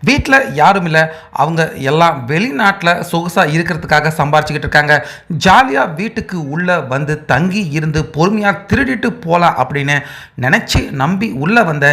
வீட்டில் யாரும் இல்லை. அவங்க எல்லாம் வெளிநாட்டில் சொகுசாக இருக்கிறதுக்காக சம்பாரிச்சுக்கிட்டு இருக்காங்க. ஜாலியாக வீட்டுக்கு உள்ளே வந்து தங்கி இருந்து பொறுமையாக திருடிட்டு போகலாம் அப்படின்னு நினச்சி நம்பி உள்ளே வந்த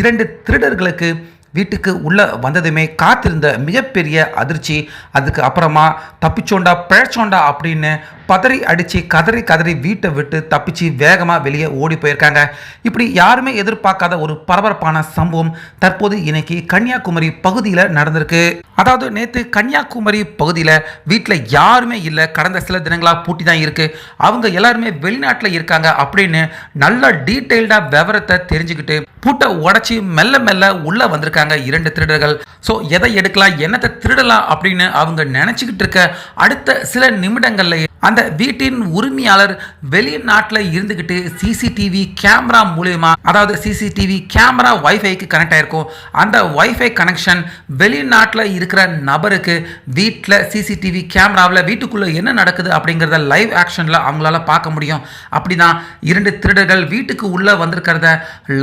இரண்டு திருடர்களுக்கு வீட்டுக்கு உள்ளே வந்ததுமே காத்திருந்த மிகப்பெரிய அதிர்ச்சி. அதுக்கு அப்புறமா தப்பிச்சோண்டா பிழைச்சோண்டா அப்படின்னு பதறி அடித்து கதறி கதறி வீட்டை விட்டு தப்பிச்சு வேகமாக வெளியே ஓடி போயிருக்காங்க. இப்படி யாருமே எதிர்பார்க்காத ஒரு பரபரப்பான சம்பவம் தற்போது இன்னைக்கு கன்னியாகுமரி பகுதியில் நடந்திருக்கு. அதாவது நேற்று கன்னியாகுமரி பகுதியில் வீட்டில் யாருமே இல்லை. கடந்த சில தினங்களாக பூட்டி தான் இருக்குது அவங்க எல்லாருமே வெளிநாட்டில் இருக்காங்க அப்படின்னு நல்ல டீட்டெயில்டாக விவரத்தை தெரிஞ்சுக்கிட்டு பூட்டை உடச்சி மெல்ல மெல்ல உள்ளே வந்திருக்காங்க இரண்டு திருடர்கள். ஸோ எதை எடுக்கலாம் என்னத்தை திருடலாம் அப்படின்னு அவங்க நினச்சிக்கிட்டு இருக்க அடுத்த சில நிமிடங்கள்ல அந்த வீட்டின் உரிமையாளர் வெளிநாட்டில் இருந்துக்கிட்டு சிசிடிவி கேமரா மூலயமா அதாவது சிசிடிவி கேமரா ஒய்ஃபைக்கு கனெக்ட் ஆயிருக்கும். அந்த ஒய்ஃபை கனெக்ஷன் வெளிநாட்டில் இருக்கிற நபருக்கு வீட்டில் சிசிடிவி கேமராவில் வீட்டுக்குள்ளே என்ன நடக்குது அப்படிங்கிறத லைவ் ஆக்ஷனில் அவங்களால பார்க்க முடியும். அப்படின்னா இரண்டு திருடர்கள் வீட்டுக்கு உள்ளே வந்திருக்கிறத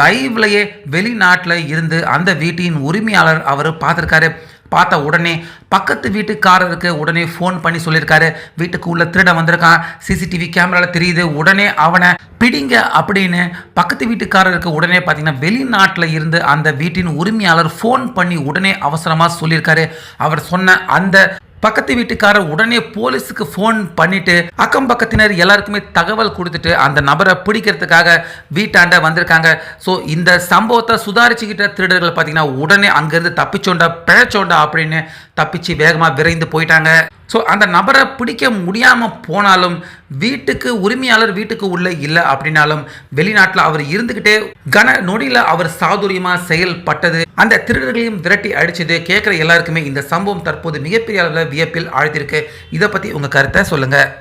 லைவ்லையே வெளிநாட்டில் இருந்து அந்த வீட்டின் உரிமையாளர் அவர் பார்த்துருக்காரு. பார்த்த உடனே பக்கத்து வீட்டுக்காரருக்கு உடனே ஃபோன் பண்ணி சொல்லியிருக்காரு. வீட்டுக்கு உள்ள திருட வந்திருக்கான். சிசிடிவி கேமராவில் தெரியுது. உடனே அவனை பிடிங்க அப்படின்னு பக்கத்து வீட்டுக்காரருக்கு உடனே பார்த்தீங்கன்னா வெளிநாட்டில் இருந்து அந்த வீட்டின் உரிமையாளர் ஃபோன் பண்ணி உடனே அவசரமாக சொல்லியிருக்காரு. அவர் சொன்ன அந்த பக்கத்து வீட்டுக்காரர் உடனே போலீஸுக்கு ஃபோன் பண்ணிட்டு அக்கம் பக்கத்தினர் எல்லாருக்குமே தகவல் கொடுத்துட்டு அந்த நபரை பிடிக்கிறதுக்காக வீட்டாண்ட வந்திருக்காங்க. ஸோ இந்த சம்பவத்தை சுதாரிச்சுக்கிட்ட திருடர்கள் பார்த்தீங்கன்னா உடனே அங்கேருந்து தப்பிச்சோண்டா பிழைச்சோண்டா அப்படின்னு தப்பிச்சு வேகமாக விரைந்து போயிட்டாங்க. ஸோ அந்த நபரை பிடிக்க முடியாமல் போனாலும் வீட்டுக்கு உரிமையாளர் வீட்டுக்கு உள்ளே இல்லை அப்படின்னாலும் வெளிநாட்டில் அவர் இருந்துக்கிட்டே கன நொடியில் அவர் சாதுரியமாக செயல்பட்டது. அந்த திருடர்களையும் விரட்டி அடிச்சது. கேட்குற எல்லாருக்குமே இந்த சம்பவம் தற்போது மிகப்பெரிய அளவில் வியப்பில் ஆழ்த்திருக்கு இதை பற்றி உங்கள் கருத்தை சொல்லுங்கள்